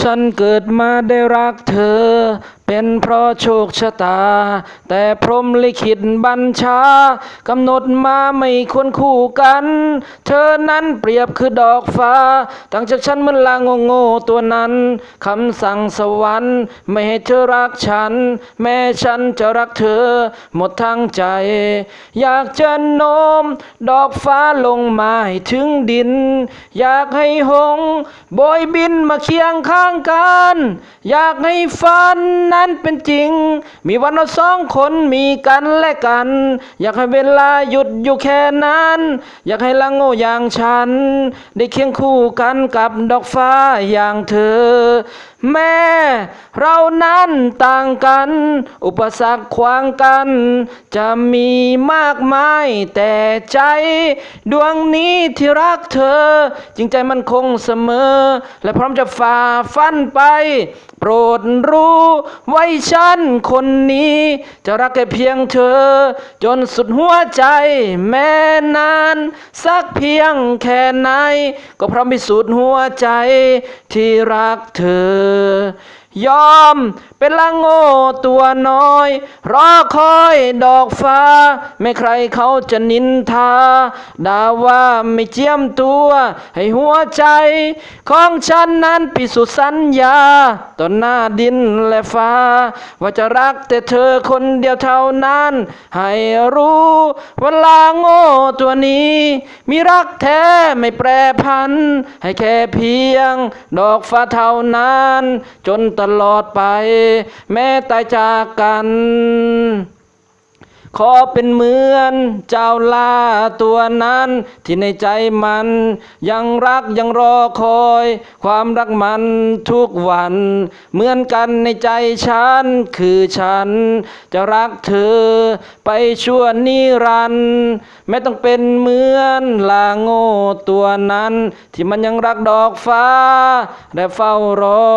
ฉันเกิดมาได้รักเธอ เป็นเพราะโชคชะตา แต่พรหมลิขิตบัญชากำหนดมาไม่ควรคู่กัน เธอนั้นเปรียบคือดอกฟ้าตั้งจากฉันเหมือนลางโง่ตัวนั้นคำสั่งสวรรค์ ไม่ให้เธอรักฉัน แม้ฉันจะรักเธอ หมดทั้งใจ อยากจะโน้ม ดอกฟ้าลงมาให้ถึงดิน อยากให้หงส์โบยบินมาเคียงข้างกัน อยากให้ฝันนั้นเป็นจริง มีวันเราสองคนมีกันและกัน อยากให้เวลาหยุดอยู่แค่นั้น อยากให้ละโง่อย่างฉัน ได้เคียงคู่กันกับดอกฟ้าอย่างเธอ แม่เรานั้นต่างกัน อุปสรรคขวางกัน จะมีมากมายแต่ใจ ดวงนี้ที่รักเธอ จริงใจมันคงเสมอ และพร้อมจะฝ่าฟันไป โปรดรู้ไว้ฉันคนนี้ จะรักแค่เพียงเธอ จนสุดหัวใจแม้นาน สักเพียงแค่ไหน ก็พร้อมพิสูจน์หัวใจที่รักเธอยอมเป็นละโง่ตัวน้อย รอคอยดอกฟ้า ไม่ใครเขาจะนินทา ด่าว่าไม่เจียมตัว ให้หัวใจ ของฉันนั้นพิสูจน์สัญญา ต่อหน้าดินและฟ้า ว่าจะรักแต่เธอคนเดียวเท่านั้น ให้รู้ว่าลาโง่ตัวนี้ มีรักแท้ไม่แปรพัน ให้แค่เพียง ดอกฟ้าเท่านั้น จนตลอดไป แม้ตายจากกัน ขอเป็นเหมือนเจ้าลาตัวนั้น ที่ในใจมัน ยังรักยังรอคอย ความรักมันทุกวัน เหมือนกันในใจฉัน คือฉัน จะรักเธอ ไปชั่วนิรันดร์แม้ต้องเป็นเหมือนลาโง่ตัวนั้น ที่มันยังรักดอกฟ้า และเฝ้ารอ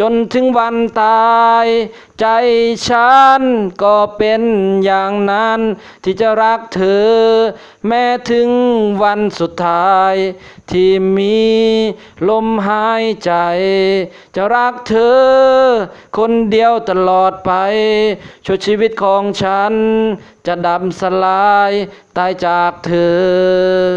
จนถึงวันตาย ใจฉันก็เป็นอย่างนั้นที่จะรักเธอ แม้ถึงวันสุดท้าย ที่มีลมหายใจ จะรักเธอ คนเดียวตลอดไปชั่วชีวิตของฉัน จะดำสลายตายจากเธอ